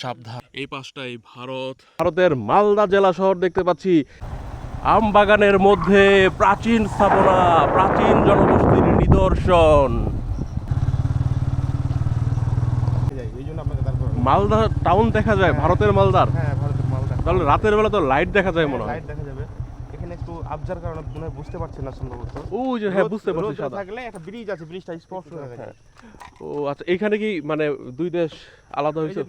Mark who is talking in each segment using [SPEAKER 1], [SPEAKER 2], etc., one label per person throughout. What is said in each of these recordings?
[SPEAKER 1] সাবধান। এই পাশটাই ভারত।
[SPEAKER 2] ভারতের মালদা জেলা শহর দেখতে পাচ্ছি। আম বাগানের মধ্যে প্রাচীন স্থাপনা প্রাচীন জনগোষ্ঠীর নিদর্শন।
[SPEAKER 3] এই জন্য আপনাকে
[SPEAKER 2] মালদা টাউন দেখা যায় ভারতের মালদার?
[SPEAKER 3] হ্যাঁ ভারতের মালদা।
[SPEAKER 2] তাহলে রাতের বেলা তো লাইট দেখা যায় মনে হয়।
[SPEAKER 3] লাইট দেখা যাবে। এখানে একটু আবজার কারণে মনে হয় বুঝতে পারছেন না সম্ভবত।
[SPEAKER 2] ওই যে হ্যাঁ বুঝতে পারছি সাদা।
[SPEAKER 3] থাকলে একটা ব্রিজ আছে ব্রিজটা স্পষ্ট দেখা যায়।
[SPEAKER 2] ও আচ্ছা এখানে কি মানে দুই দেশ আলাদা হয়েছে?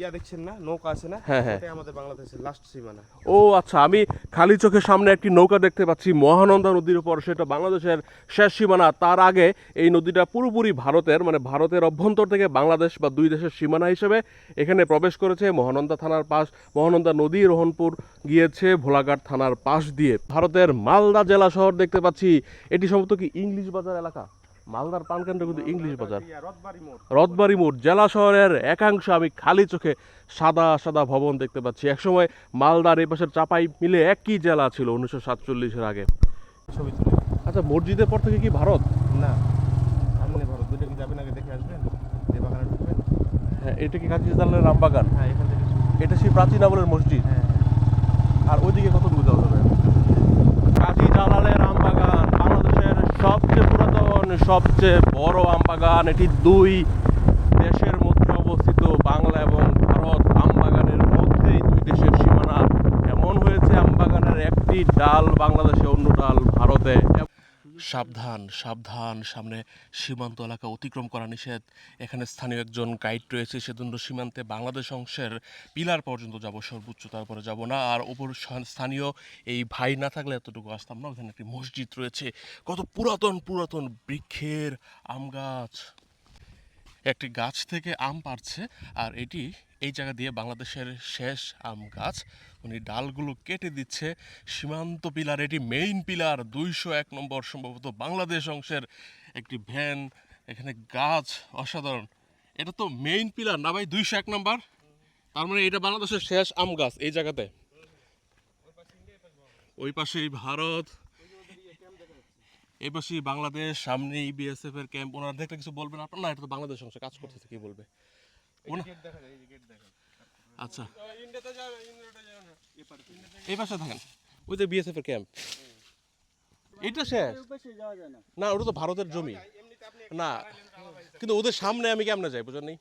[SPEAKER 3] ইয়া দেখছেন না? নৌকা আছে না?
[SPEAKER 2] হ্যাঁ, হ্যাঁ।
[SPEAKER 3] আমাদের বাংলাদেশের লাস্ট সীমানা।
[SPEAKER 2] ও আচ্ছা আমি খালি চোখের সামনে একটি নৌকা দেখতে পাচ্ছি মহানন্দা নদীর উপর সেটা বাংলাদেশের শেষ সীমানা। তার আগে এই নদীটা পুরোপুরি ভারতের মানে ভারতের অভ্যন্তর থেকে বাংলাদেশ বা দুই দেশের সীমানা হিসেবে এখানে প্রবেশ করেছে। মহানন্দা থানার পাশ মহানন্দা নদী রোহনপুর গিয়েছে ভোলাঘাট থানার পাশ দিয়ে। ভারতের মালদা জেলা শহর দেখতে পাচ্ছি। এটি সম্ভবত কি ইংলিশ বাজার এলাকা? মালদার প্রাণকেন্দ্র কিন্তু ইংলিশ বাজার।
[SPEAKER 3] রথবাড়ি মোড়।
[SPEAKER 2] রথবাড়ি মোড় জেলা শহরের একাংশ আমি খালি চোখে সাদা সাদা ভবন দেখতে পাচ্ছি। একসময় মালদার এই পাশের চাপাই মিলে একই জেলা ছিল উনিশশো সাতচল্লিশের আগে।
[SPEAKER 3] ছবি তুলে।
[SPEAKER 2] আচ্ছা মসজিদের পর থেকে কি ভারত?
[SPEAKER 3] না সামনে ভারত। কি যাবেন আগে দেখে আসবেন? যে বাগানে ঢুকবেন।
[SPEAKER 2] হ্যাঁ এটা কি কাজী জালালের রামবাগান?
[SPEAKER 3] হ্যাঁ এখান থেকে
[SPEAKER 2] এটা সেই প্রাচীন আমলের মসজিদ?
[SPEAKER 3] হ্যাঁ।
[SPEAKER 2] আর ওইদিকে কত দূর যাওয়া যাবে কাজী জালালের আমবাগান বাংলাদেশের সবচেয়ে পুরাতন সবচেয়ে বড় আম বাগান এটি দুই দেশের মধ্যে অবস্থিত, বাংলা এবং ভারত। আম বাগানের মধ্যেই দুই দেশের সীমানা। এমন হয়েছে আম বাগানের একটি ডাল বাংলাদেশে, অন্য ডাল ভারতে।
[SPEAKER 1] সাবধান সাবধান, সামনে সীমান্ত এলাকা অতিক্রম করা নিষেধ। এখানে স্থানীয় একজন গাইড রয়েছে, সেজন্য সীমান্তে বাংলাদেশ অংশের পিলার পর্যন্ত যাব, সর্বোচ্চ, তারপরে যাব না। আর ওপর স্থানীয় এই ভাই না থাকলে এতটুকু আসতাম না, ওখানে একটি মসজিদ রয়েছে। কত পুরাতন পুরাতন বৃক্ষের আম গাছ। একটি গাছ থেকে আম পাড়ছে আর এটি এই জায়গা দিয়ে বাংলাদেশের শেষ আম গাছ। উনি ডালগুলো কেটে দিচ্ছে। সীমান্ত পিলার, এটি মেইন পিলার, দুইশো এক নম্বর সম্ভবত বাংলাদেশ অংশের একটি ভ্যান। এখানে গাছ অসাধারণ। এটা তো মেইন পিলার না ভাই, দুইশো এক নম্বর? তার মানে এটা বাংলাদেশের শেষ আম গাছ এই জায়গাতে। ওই পাশেই ভারত। এই পাশেই বাংলাদেশ। সামনে বিএসএফ এর ক্যাম্প ওনারা দেখলে কিছু বলবেন? আপনার না, এটা তো বাংলাদেশ অংশে কাজ করতেছে, কি বলবে? আচ্ছা। এই পাশে থাকেন। ওই যে বিএসএফ এর ক্যাম্প এটা শেষ। না। ওটা তো ভারতের জমি। না কিন্তু ওদের সামনে আমি কেমনে যাই বুঝলেন নেই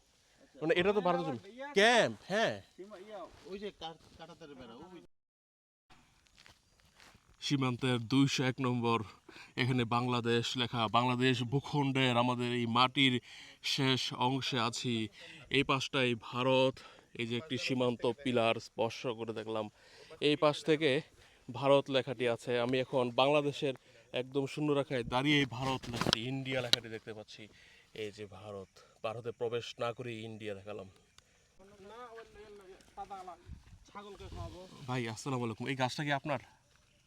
[SPEAKER 1] মানে এটা তো ভারতের জমি। ক্যাম্প হ্যাঁ। সীমান্তের দুইশো এক নম্বর এখানে বাংলাদেশ লেখা বাংলাদেশ ভূখণ্ডের আমাদের এই মাটির শেষ অংশে আছি। এই পাশটাই ভারত, এই যে একটি সীমান্ত পিলার স্পর্শ করে দেখলাম। এই পাশ থেকে ভারত লেখাটি আছে। আমি এখন বাংলাদেশের একদম শূন্য রেখায় দাঁড়িয়ে ভারত লেখাটি, ইন্ডিয়া লেখাটি দেখতে পাচ্ছি। এই যে ভারত, ভারতে প্রবেশ না করে ইন্ডিয়া দেখালাম। ভাই, আসসালামু আলাইকুম। এই গাছটা কি আপনার?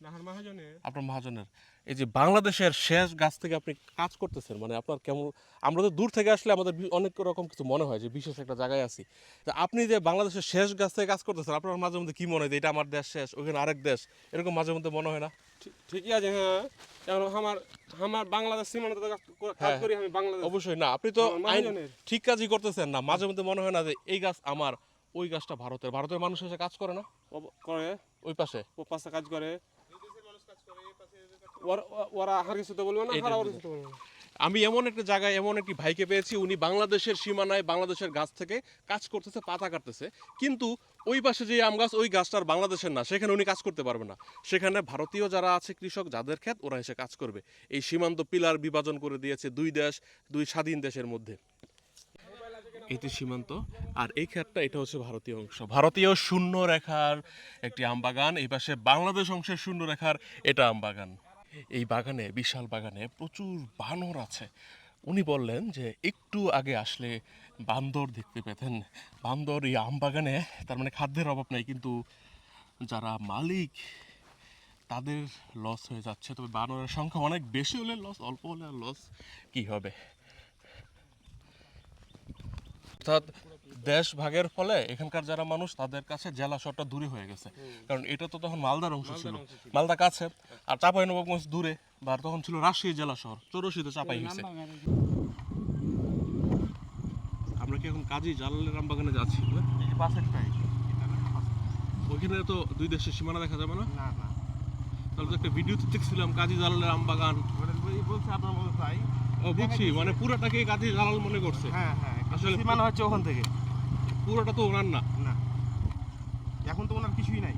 [SPEAKER 1] আপনার মহাজনের। এই যে বাংলাদেশের শেষ গাছ থেকে আপনি কাজ করতেছেন মানে আপনার কেমন আমরা তো দূর থেকে আসলে আমাদের অনেক রকম কিছু মনে হয় যে বিশেষ একটা জায়গায় আছি। তা আপনি যে বাংলাদেশের শেষ গাছ থেকে কাজ করতেছেন আপনার মাঝে মধ্যে কি মনে হয় যে এটা আমার দেশ শেষ ওখানে আরেক দেশ? এরকম মাঝে মধ্যে মনে হয় না?
[SPEAKER 4] ঠিকই আছে হ্যাঁ এখন আমার আমার বাংলাদেশ সীমানাতে কাজ
[SPEAKER 1] হ্যাঁ।
[SPEAKER 4] করি আমি বাংলাদেশ।
[SPEAKER 1] অবশ্যই না আপনি তো ঠিক কাজই করতেছেন না মাঝে মধ্যে মনে হয় না যে এই গাছ আমার ওই গাছটা ভারতের। ভারতের মানুষ এসে কাজ করে না?
[SPEAKER 4] করে।
[SPEAKER 1] ওই পাশে?
[SPEAKER 4] ও পাশে কাজ করে। ওরা- ওরা আর বলবে না
[SPEAKER 1] এইটার
[SPEAKER 4] ওর
[SPEAKER 1] জন্য।
[SPEAKER 4] বলবে না।
[SPEAKER 1] আমি এমন একটা জায়গায় এমন একটি ভাইকে পেয়েছি উনি বাংলাদেশের সীমানায় বাংলাদেশের গাছ থেকে কাজ করতেছে পাতা কাটতেছে। কিন্তু ওই পাশে যে আম গাছ ওই গাছটার বাংলাদেশের না সেখানে উনি কাজ করতে পারবে না। সেখানে ভারতীয় যারা আছে কৃষক যাদের ক্ষেত ওরা এসে কাজ করবে। এই সীমান্ত পিলার বিভাজন করে দিয়েছে দুই দেশ দুই স্বাধীন দেশের মধ্যে। এটি সীমান্ত আর এই ক্ষেতটা এটা হচ্ছে ভারতীয় অংশ। ভারতীয় শূন্য রেখার একটি আম বাগান এই পাশে বাংলাদেশ অংশের শূন্য রেখার এটা আম বাগান এই বাগানে, বিশাল বাগানে প্রচুর বানর আছে। উনি বললেন যে, একটু আগে আসলে বান্দর দেখতে পেতেন। বান্দর এই আম বাগানে, তার মানে খাদ্যের অভাব নেই, কিন্তু যারা মালিক, তাদের লস হয়ে যাচ্ছে। তবে বানরের সংখ্যা অনেক বেশি হলে লস অল্প হলে আর লস কি হবে? অর্থাৎ দেশ ভাগের ফলে এখানকার যারা মানুষ তাদের কাছে জেলা শহরটা দূরে হয়ে গেছে। কারণ এটা তো তখন মালদার অংশ ছিল। মালদা কাছে আর চাপাই নবাবগঞ্জ দূরে বা তখন ছিল রাজশাহী জেলা শহর চৌরশিতে চাপাই হয়েছে। আমরা কি এখন কাজী জালালের রামবাগানে যাচ্ছি? ওইখানে তো দুই দেশের সীমানা দেখা যাবে না? তাহলে তো একটা ভিডিওতে দেখছিলাম কাজী জালালের আম বাগান
[SPEAKER 3] ওটা ওই বলছে আপনার মতো তাই।
[SPEAKER 1] ও বুঝছি মানে পুরোটাকে কাজী জালাল মনে করছে।
[SPEAKER 3] হ্যাঁ হ্যাঁ
[SPEAKER 1] আসলে
[SPEAKER 3] সীমানা হচ্ছে ওখান থেকে।
[SPEAKER 1] পুরোটা তো ওনার না।
[SPEAKER 3] না। এখন তো ওনার কিছুই নাই।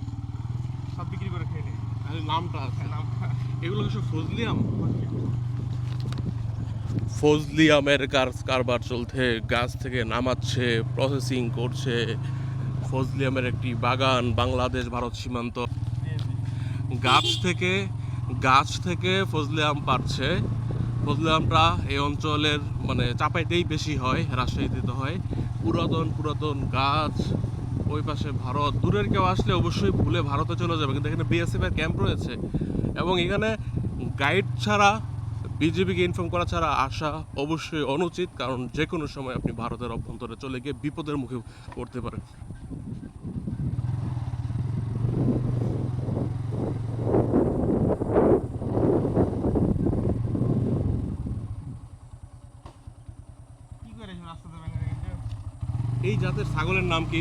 [SPEAKER 3] সব বিক্রি করে খেয়ে নেই
[SPEAKER 1] নামটা আছে।
[SPEAKER 3] নামটা
[SPEAKER 1] এগুলো সব ফজলি আম? ফজলি আমের কার- কারবার চলতে গাছ থেকে নামাচ্ছে প্রসেসিং করছে। ফজলি আমের একটি বাগান বাংলাদেশ ভারত সীমান্ত। গাছ থেকে গাছ থেকে ফজলি আম পাচ্ছে ফজলি আমটা এই অঞ্চলের মানে চাপাইতেই বেশি হয়, রাজশাহীতে তো হয়। পুরাতন পুরাতন গাছ, ওই পাশে ভারত। দূরের কেউ আসলে অবশ্যই ভুলে ভারতে চলে যাবে, কিন্তু এখানে বিএসএফ এর ক্যাম্প রয়েছে। এবং এখানে গাইড ছাড়া বিজেপিকে ইনফর্ম করা ছাড়া আসা অবশ্যই অনুচিত, কারণ যে কোনো সময় আপনি ভারতের অভ্যন্তরে চলে গিয়ে বিপদের মুখে পড়তে পারেন
[SPEAKER 3] কি করে রাস্তা দেবেন এটা
[SPEAKER 1] এই জাতের ছাগলের নাম কি?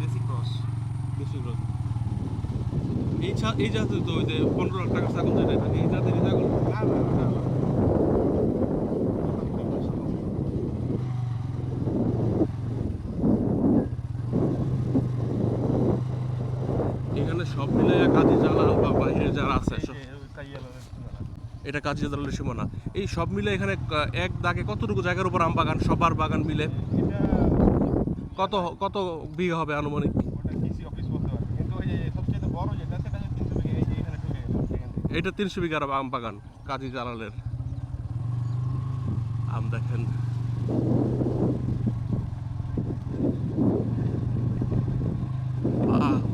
[SPEAKER 3] দেশি ক্রস।
[SPEAKER 1] বেশি গ্রোথ এই এই জাতের তো ওই যে পনেরো লাখ টাকার ছাগল যেটা থাকে এই জাতের ছাগল?
[SPEAKER 3] না না না না।
[SPEAKER 1] এখানে সব মিলে কাজী জালাল বা বাইরে যারা আছে। এটা কাজী জালালের সীমানা। এই সব মিলে এখানে এক দাগে কতটুকু জায়গার উপর আম বাগান সবার বাগান মিলে?
[SPEAKER 3] এটা
[SPEAKER 1] কত কত বিঘা হবে আনুমানিক? এটা তিনশো বিঘার আম বাগান কাজী জালালের। আম দেখেন।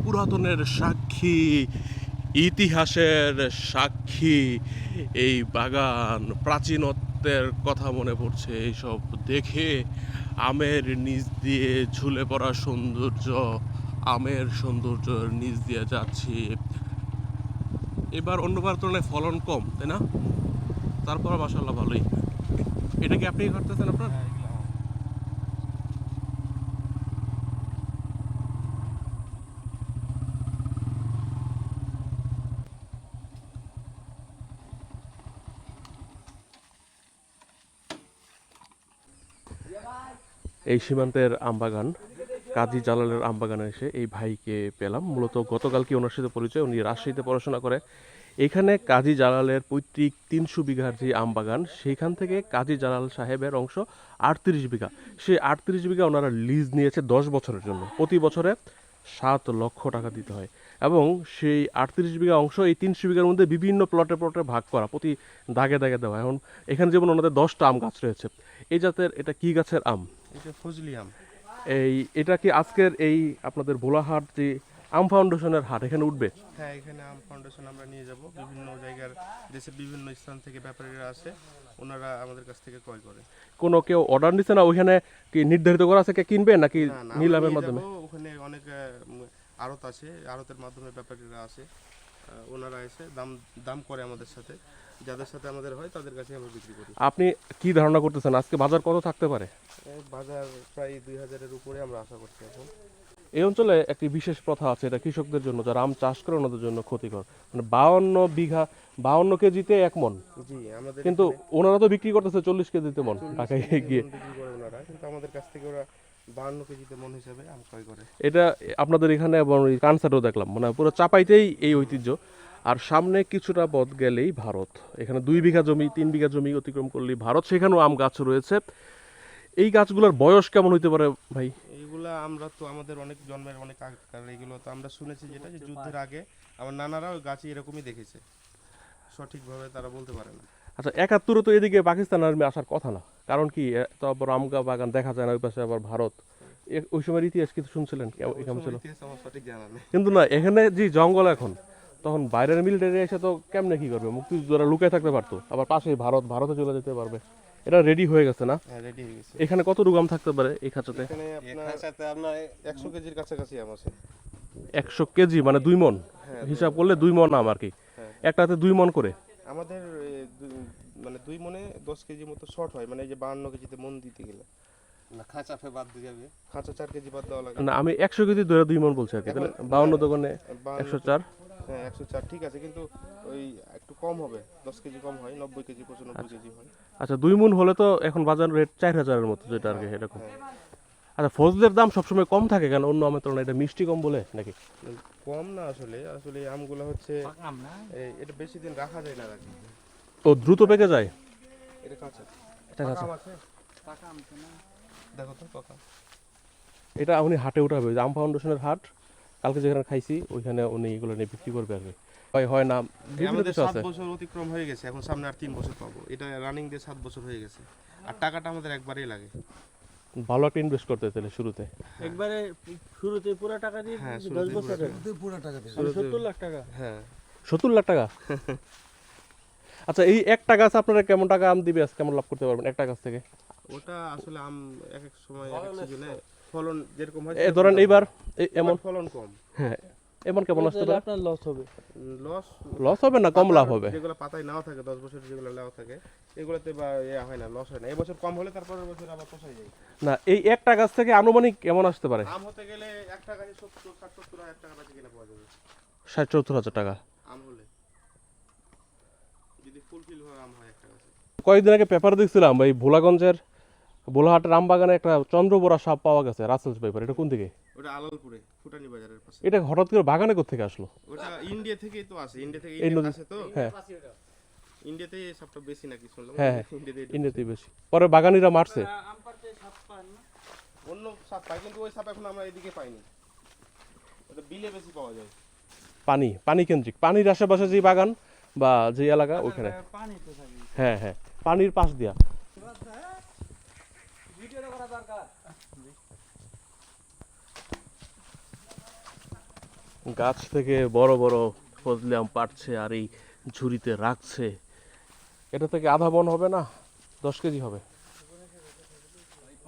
[SPEAKER 1] পুরাতনের সাক্ষী ইতিহাসের সাক্ষী এই বাগান প্রাচীনত্বের কথা মনে পড়ছে এইসব দেখে। আমের নিচ দিয়ে ঝুলে পড়া সৌন্দর্য আমের সৌন্দর্যের নিচ দিয়ে যাচ্ছি। এবার অন্যবার তুলনায় ফলন কম তাই না? তারপর মাসাল্লাহ ভালোই। এটা কি আপনি করতেছেন আপনার?
[SPEAKER 3] হ্যাঁ এগুলো আমার।
[SPEAKER 1] এই সীমান্তের আমবাগান, কাজী জালালের আমবাগানে এসে এই ভাইকে পেলাম। মূলত গতকালকে ওনার সাথে পরিচয়? উনি রাজশাহীতে পড়াশোনা করে। এখানে কাজী জালালের পৈতৃক তিনশো বিঘার যে আমবাগান, সেইখান থেকে কাজী জালাল সাহেবের অংশ আটত্রিশ বিঘা। সেই আটত্রিশ বিঘা ওনারা লিজ নিয়েছে দশ বছরের জন্য। প্রতি বছরে সাত লক্ষ টাকা দিতে হয়। এবং সেই আটত্রিশ বিঘা অংশ এই তিনশো বিঘার মধ্যে বিভিন্ন প্লটে প্লটে ভাগ করা, প্রতি দাগে দাগে দেওয়া। এখন এখানে যেমন ওনাদের দশটা আম গাছ রয়েছে। এই জাতের এটা কি গাছের আম?
[SPEAKER 3] এটা ফজলি আম।
[SPEAKER 1] এই এটা কি আজকের এই আপনাদের ভোলাহাট যে আম ফাউন্ডেশনের হাট এখানে উঠবে?
[SPEAKER 3] হ্যাঁ এখানে আম ফাউন্ডেশন আমরা নিয়ে যাব। বিভিন্ন জায়গার দেশের বিভিন্ন স্থান থেকে ব্যাপারীরা আসে ওনারা আমাদের কাছ থেকে ক্রয় করে।
[SPEAKER 1] কোনো কেউ অর্ডার নিচ্ছে না? ওইখানে কি নির্ধারিত করা আছে? কে কিনবে নাকি নিলামের মাধ্যমে?
[SPEAKER 3] ওখানে অনেক আড়ত আছে। আড়তের মাধ্যমে ব্যাপারীরা আসে। ওনারা এসে দাম দাম করে আমাদের সাথে। যাদের সাথে আমাদের হয় তাদের কাছে আমরা বিক্রি করি।
[SPEAKER 1] আপনি কি ধারণা করতেছেন? আজকে বাজার কত থাকতে পারে?
[SPEAKER 3] এই বাজার প্রায় দুই হাজারের উপরে আমরা আশা করছি এখন।
[SPEAKER 1] এই অঞ্চলে একটি বিশেষ প্রথা আছে এটা কৃষকদের জন্য যারা আম চাষ করে ওনাদের জন্য ক্ষতিকর। মানে বাউন্ন বিঘা বাউন্ন কেজিতে এক মন।
[SPEAKER 3] জি আমাদের
[SPEAKER 1] কিন্তু ওনারা তো বিক্রি করতেছে চল্লিশ কেজিতে মন ঢাকায় গিয়ে।
[SPEAKER 3] কিন্তু আমাদের কাছ থেকে ওরা বাহান্ন কেজিতে মন হিসাবে আম ক্রয় করে।
[SPEAKER 1] এটা আপনাদের এখানে এবং কানসারও দেখলাম। মানে পুরো চাপাইতেই এই ঐতিহ্য। আর সামনে কিছুটা পথ গেলেই ভারত। এখানে দুই বিঘা জমি তিন বিঘা জমি অতিক্রম করলেই ভারত। সেখানেও আম গাছ রয়েছে। এই গাছগুলোর বয়স কেমন হইতে পারে ভাই?
[SPEAKER 3] এইগুলা আমরা তো আমাদের অনেক জন্মের অনেক আগেকার এগুলো তো আমরা শুনেছি যেটা যে যুদ্ধের আগে আমার নানারা ওই গাছে এরকমই দেখেছে। সঠিকভাবে তারা বলতে পারে না।
[SPEAKER 1] আচ্ছা একাত্তরে তো এদিকে পাকিস্তান আর্মি আসার কথা না। কারণ কি এত বড় আম বাগান দেখা যায় না ওই পাশে আবার ভারত। ওই সময়ের ইতিহাস কিছু শুনছিলেন কেমন ছিল।
[SPEAKER 3] সময় ইতিহাস আমার সঠিক জানা নেই।
[SPEAKER 1] কিন্তু না এখানে যে জঙ্গল এখন তখন বাইরের মিলিটারি এসে তো কেমনে কি করবে? মুক্তিযোদ্ধারা লুকায় থাকতে পারতো। আবার পাশেই ভারত ভারতে চলে যেতে পারবে। এটা রেডি হয়ে গেছে না?
[SPEAKER 3] হ্যাঁ রেডি হয়ে গেছে।
[SPEAKER 1] এখানে কত রুগাম থাকতে পারে এই খাঁচাতে?
[SPEAKER 3] এখানে আপনার একশো কেজির কাছাকাছি আম আছে।
[SPEAKER 1] একশো কেজি মানে দুই মন?
[SPEAKER 3] হ্যাঁ,
[SPEAKER 1] হিসাব করলে দুই মন আম আর কি।
[SPEAKER 3] হ্যাঁ।
[SPEAKER 1] একটাতে দুই মন করে?
[SPEAKER 3] আমাদের মানে দুই মনে দশ কেজি মতো শর্ট হয় মানে এই যে বাহান্ন কেজিতে মন দিতে গেলে।
[SPEAKER 5] না খাঁচা ফে বাদ দিয়ে যাবে।
[SPEAKER 3] খাঁচা চার কেজি বাদ দেওয়া লাগে।
[SPEAKER 1] না আমি একশো কেজি ধরে দুই মন বলছি আর কি তাহলে বাউন্ন দোকানে একশো চার।
[SPEAKER 3] হ্যাঁ একশো চার ঠিক আছে কিন্তু ওই একটু কম হবে দশ কেজি কম হয় নব্বই কেজি পঁচানব্বই কেজি হয়।
[SPEAKER 1] আচ্ছা দুই মন হলে তো এখন বাজার রেট চার হাজারের মতো যেটা আর কি এরকম। আচ্ছা ফজলের দাম সবসময় কম থাকে কেন? অন্য আমের তুলনায় এটা মিষ্টি কম বলে নাকি?
[SPEAKER 3] কম না আসলে আসলে আমগুলো হচ্ছে এই, এটা বেশি দিন রাখা যায় না রাখি
[SPEAKER 1] ও দ্রুত পেকে যায়?
[SPEAKER 3] এটা কাঁচা।
[SPEAKER 1] এটা কাঁচা।
[SPEAKER 3] দেখো তো পাকা
[SPEAKER 1] এটা উনি হাটে উঠাবে আম ফাউন্ডেশনের হাট কালকে যেখানে খাইছি ওইখানে উনি এগুলো নিয়ে বিক্রি করবে আর হয় হয় না
[SPEAKER 3] আমাদের সাত বছর অতিক্রম হয়ে গেছে এখন সামনে আর তিন বছর পাবো। এটা রানিং দিয়ে সাত বছর হয়ে গেছে। আর টাকাটা আমাদের একবারেই লাগে।
[SPEAKER 1] ভালো একটা ইনভেস্ট করতে তাহলে শুরুতে।
[SPEAKER 6] একবারে শুরুতে পুরো টাকা দিয়ে
[SPEAKER 3] হ্যাঁ,
[SPEAKER 6] দশ
[SPEAKER 3] পুরো
[SPEAKER 6] বছরে
[SPEAKER 7] পুরো টাকা দিয়ে।
[SPEAKER 6] সত্তর লাখ টাকা।
[SPEAKER 3] হ্যাঁ।
[SPEAKER 1] সত্তর লাখ টাকা? আচ্ছা এই একটা গাছ আপনারা কেমন টাকা আম দিবে আজ কেমন লাভ করতে পারবেন একটা গাছ থেকে?
[SPEAKER 3] ওটা আসলে আম এক এক সময় এক এক সিজনে ফলন যেরকম হয়
[SPEAKER 1] এ ধরেন এইবার এমন?
[SPEAKER 3] ফলন কম।
[SPEAKER 1] হ্যাঁ এমন কেমন আসতে পারে?
[SPEAKER 6] আপনার লস হবে।
[SPEAKER 3] লস
[SPEAKER 1] লস হবে না কম লাভ হবে?
[SPEAKER 3] যেগুলো পাতায় নাও থাকে দশ বছর যেগুলো নাও থাকে এগুলোতে বা ইয়ে হয় না লস হয় না। এবছর কম হলে তারপরের বছর আবার পোষায় যায়।
[SPEAKER 1] না এই একটা গাছ থেকে আনুমানিক কেমন আসতে পারে?
[SPEAKER 3] আম হতে গেলে এক টাকা সত্তর ষাট সত্তর হাজার টাকা বেঁচে কিনে পাওয়া যাবে।
[SPEAKER 1] ষাট চৌত্তর হাজার টাকা
[SPEAKER 3] আম হলে যদি ফুলফিল হয় আম হয় একটা গাছে
[SPEAKER 1] কয়েকদিন আগে পেপার দেখছিলাম এই ভোলাগঞ্জের ভোলাহাটের আম বাগানে একটা চন্দ্রবোরা সাপ পাওয়া গেছে রাসেলস পেপার এটা কোন দিকে?
[SPEAKER 3] ওটা আলালপুরে ফুটানি বাজারের পাশে।
[SPEAKER 1] এটা হঠাৎ করে বাগানে কোথেকে আসলো?
[SPEAKER 3] ওটা ইন্ডিয়া থেকেই তো আসে ইন্ডিয়া থেকে
[SPEAKER 1] এই
[SPEAKER 3] ইন্ডিয়া
[SPEAKER 1] নদী-
[SPEAKER 3] আসে তো।
[SPEAKER 1] হ্যাঁ।
[SPEAKER 3] ইন্ডিয়াতেই এই সাপটা বেশি নাকি শুনলাম?
[SPEAKER 1] হ্যাঁ।
[SPEAKER 3] ইন্ডিয়াতে
[SPEAKER 1] ইন্ডিয়াতেই বেশি। পরে বাগানিরা মারছে।
[SPEAKER 6] আম সাপ পান না।
[SPEAKER 3] অন্য সাপ পাই কিন্তু ওই সাপ এখন আমরা এদিকে পাইনি। ওটা বিলে বেশি পাওয়া যায়।
[SPEAKER 1] পানি পানি কেন্দ্রিক। পানির আশেপাশে যে বাগান বা যে এলাকা ওইখানে।
[SPEAKER 6] পানি তো থাকে।
[SPEAKER 1] হ্যাঁ হ্যাঁ। পানির পাশ দিয়া। গাছ থেকে বড় বড় ফজলি আম পাড়ছে আর এই ঝুড়িতে রাখছে। এটা থেকে আধা বন হবে না? দশ কেজি হবে।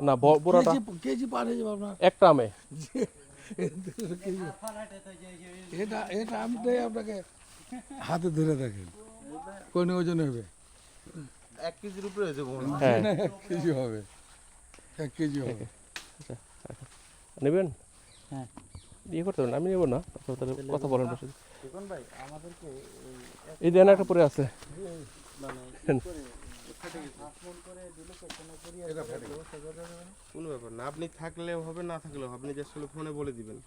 [SPEAKER 1] না বড়টা
[SPEAKER 7] কেজি কেজি পার হয়ে যাবে আপনার।
[SPEAKER 1] একটা আমে।
[SPEAKER 7] এটা এটা আমটাই আপনাকে হাতে ধরে দেখেন কোন ওজন হবে?
[SPEAKER 5] এক কেজির উপরে হয়েছে হ্যাঁ।
[SPEAKER 7] এক কেজি হবে। এক কেজি হবে।
[SPEAKER 1] নেবেন?
[SPEAKER 6] হ্যাঁ।
[SPEAKER 1] ইয়ে করতে পারেন আমি নেব না। আপনারা তাহলে কথা বলেন বসে।
[SPEAKER 6] দেখুন ভাই আমাদেরকে
[SPEAKER 1] এই দেন একটা পরে আছে।
[SPEAKER 6] মানে
[SPEAKER 3] কোনো ব্যাপার না আপনি থাকলেও হবে না থাকলেও হবে। আপনি যে ফোনে বলে দিবেন।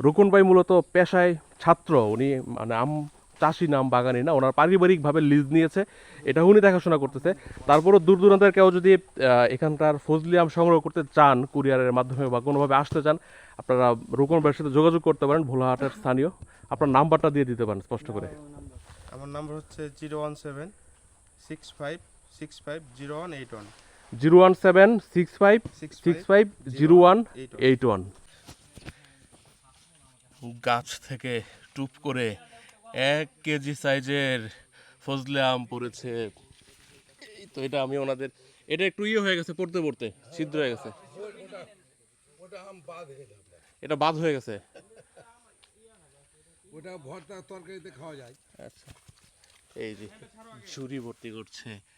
[SPEAKER 1] রুকুন ভাই মূলত পেশায় ছাত্র উনি মানে আম চাষি নাম বাগানি না ওনার পারিবারিকভাবে লিজ নিয়েছে এটা উনি দেখাশোনা করতেছে। তারপরও দূর দূরান্তের কেউ যদি এখানকার ফজলি আম সংগ্রহ করতে চান কুরিয়ারের মাধ্যমে বা কোনোভাবে আসতে চান আপনারা রুকন ভাইয়ের সাথে যোগাযোগ করতে পারেন ভোলাহাটের স্থানীয়। আপনার নাম্বারটা দিয়ে দিতে পারেন স্পষ্ট করে।
[SPEAKER 3] আমার নাম্বার হচ্ছে zero one seven six five six five zero one eight one.
[SPEAKER 1] Zero one seven six five
[SPEAKER 3] six
[SPEAKER 1] six five zero one.
[SPEAKER 3] Eight
[SPEAKER 1] one. গাছ থেকে টুপ করে এক কেজি সাইজের ফজলে আম পড়েছে। তো এটা আমি ওনাদের এটা একটু ইয়ে হয়ে গেছে পড়তে পড়তে ছিদ্র হয়ে গেছে। এটা বাদ হয়ে গেছে।
[SPEAKER 7] ওটা ভর্তা তরকারিতে খাওয়া যায়।
[SPEAKER 1] আচ্ছা। এই যে ঝুড়ি ভর্তি করছে।